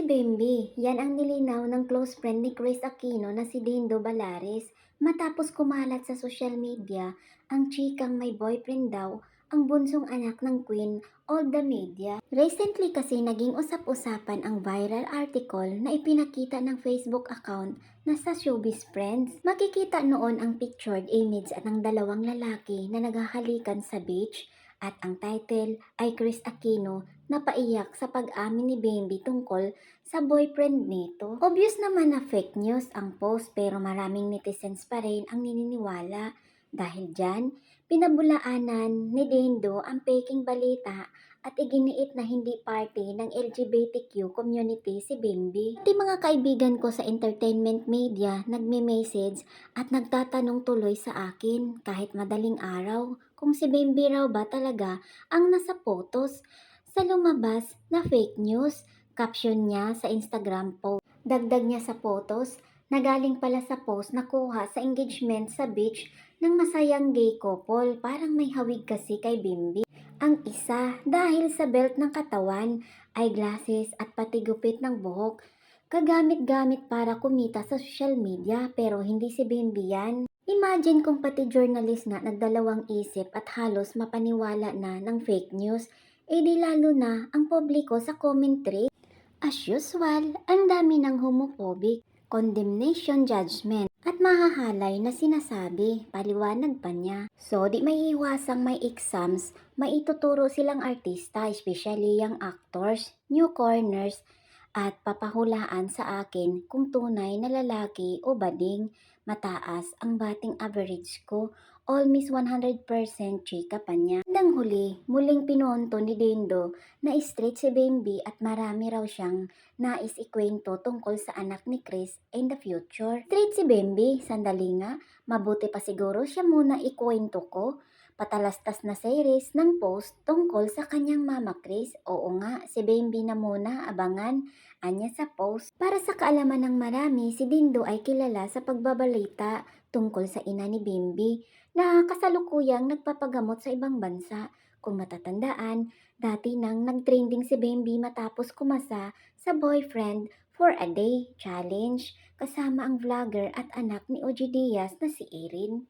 si Bembi. Yan ang nilinaw ng close friend ni Chris Aquino na si Dindo Balares matapos kumalat sa social media ang chikang may boyfriend daw ang bunsong anak ng Queen of the Media. Recently kasi naging usap-usapan ang viral article na ipinakita ng Facebook account na sa Showbiz Friends. Makikita noon ang pictured image at ng dalawang lalaki na naghahalikan sa beach at ang title ay Chris Aquino na paiyak sa pag-amin ni Bambi tungkol sa boyfriend nito. Obvious naman na fake news ang post pero maraming netizens pa rin ang nininiwala. Dahil dyan, pinabulaanan ni Dendo ang peking balita at iginiit na hindi party ng LGBTQ community si Bimbi. Pati mga kaibigan ko sa entertainment media nagme-message at nagtatanong tuloy sa akin kahit madaling araw kung si Bimbi raw ba talaga ang nasa photos sa lumabas na fake news. Caption niya sa Instagram post. Dagdag niya sa photos na galing pala sa post na kuha sa engagement sa beach ng masayang gay couple. Parang may hawig kasi kay Bimbi. Ang isa dahil sa belt ng katawan, eyeglasses at pati gupit ng buhok. Kagamit-gamit para kumita sa social media pero hindi si Bimbi yan. Imagine kung pati journalist nga nagdalawang isip at halos mapaniwala na ng fake news, eh di lalo na ang publiko sa commentary. As usual, ang dami ng homophobic, condemnation judgment, at mahahalay na sinasabi, paliwanag pa niya. So, di may iwasang may exams, maituturo silang artista, especially yung actors, new corners, at papahulaan sa akin kung tunay na lalaki o bading. Mataas ang bating average ko, almost 100% chika pa niya. Hanggang huli, muling pinonto ni Dendo na straight si Bambi at marami raw siyang nais ikwento tungkol sa anak ni Chris in the future. Straight si Bambi, sandali nga, mabuti pa siguro siya muna ikwento ko. Patalastas na series ng post tungkol sa kanyang mama Chris. Oo nga, si Bambi na muna abangan anya sa post. Para sa kaalaman ng marami, si Dindo ay kilala sa pagbabalita tungkol sa ina ni Bimbi na kasalukuyang nagpapagamot sa ibang bansa. Kung matatandaan, dati nang nagtrending si Bambi matapos kumasa sa boyfriend for a day challenge kasama ang vlogger at anak ni Oji Diaz na si Erin.